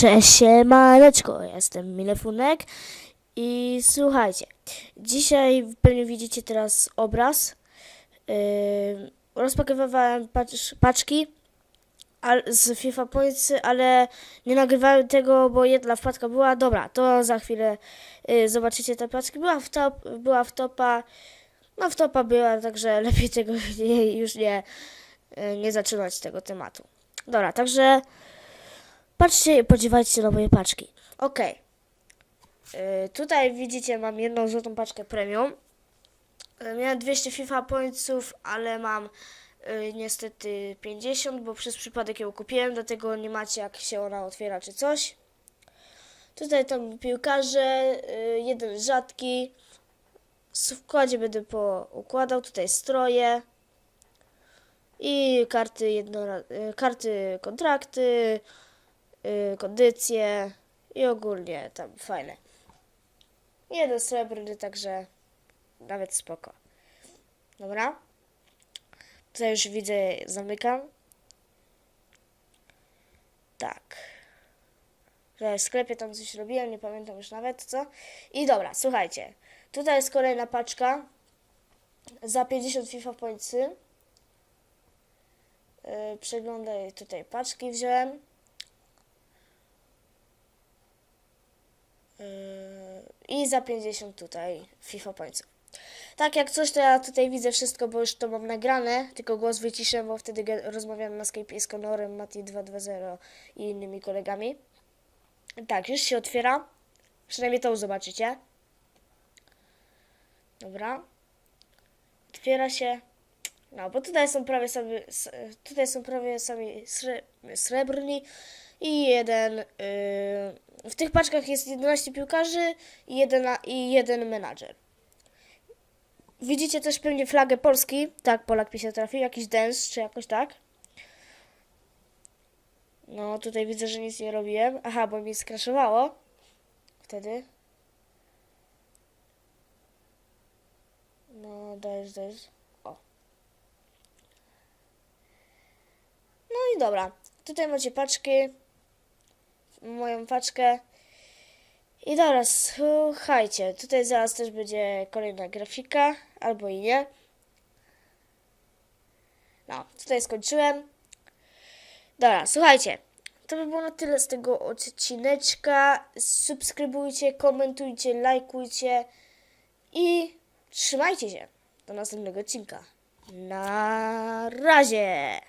Cześć, siemaneczko, ja jestem Milefunek i słuchajcie, dzisiaj pewnie widzicie teraz obraz. Yy, rozpakowywałem pacz, paczki z FIFA Points, ale nie nagrywałem tego, bo jedna wpadka była. Dobra, to za chwilę yy, zobaczycie te paczki. Była w, top, była w topa, no w topa była, także lepiej tego nie, już nie, yy, nie zaczynać tego tematu. Dobra, także... Patrzcie i podziewajcie się na moje paczki. Okej. Yy, tutaj widzicie, mam jedną złotą paczkę premium. Yy, miałem 200 FIFA pointsów, ale mam yy, niestety 50, bo przez przypadek ją kupiłem, dlatego nie macie jak się ona otwiera czy coś. Tutaj tam piłkarze, yy, jeden rzadki. W wkładzie będę poukładał. Tutaj stroje. I karty, jedno, karty kontrakty, y, kondycję i ogólnie tam fajne. Jeden srebrny, także nawet spoko. Dobra. Tutaj już widzę, zamykam. Tak. Że w sklepie tam coś robiłem, nie pamiętam już nawet co. I dobra, słuchajcie. Tutaj jest kolejna paczka. Za 50 FIFA pointsy. Yy, przeglądaj tutaj paczki wziąłem. I za 50 tutaj FIFA Pointsów. Tak jak coś, to ja tutaj widzę wszystko, bo już to mam nagrane, tylko głos wyciszę, bo wtedy rozmawiam na Skype'ie z Conorem, Mati 220 i innymi kolegami. Tak, już się otwiera. Przynajmniej to zobaczycie. Dobra. Otwiera się. No, bo tutaj są prawie sami, tutaj są prawie sami sre, srebrni i jeden. Yy, w tych paczkach jest 11 piłkarzy i jeden, i jeden menadżer. Widzicie też pewnie flagę Polski. Tak, Polak mi się trafił. Jakiś dance, czy jakoś tak. No, tutaj widzę, że nic nie robiłem. Aha, bo mi skraszowało. Wtedy. No, dajesz, dajesz. O. No dobra. Tutaj macie paczki. Moją paczkę. I dobra, słuchajcie. Tutaj zaraz też będzie kolejna grafika. Albo i nie. No, tutaj skończyłem. Dobra, słuchajcie. To by było na tyle z tego odcineczka. Subskrybujcie, komentujcie, lajkujcie i trzymajcie się do następnego odcinka. Na razie!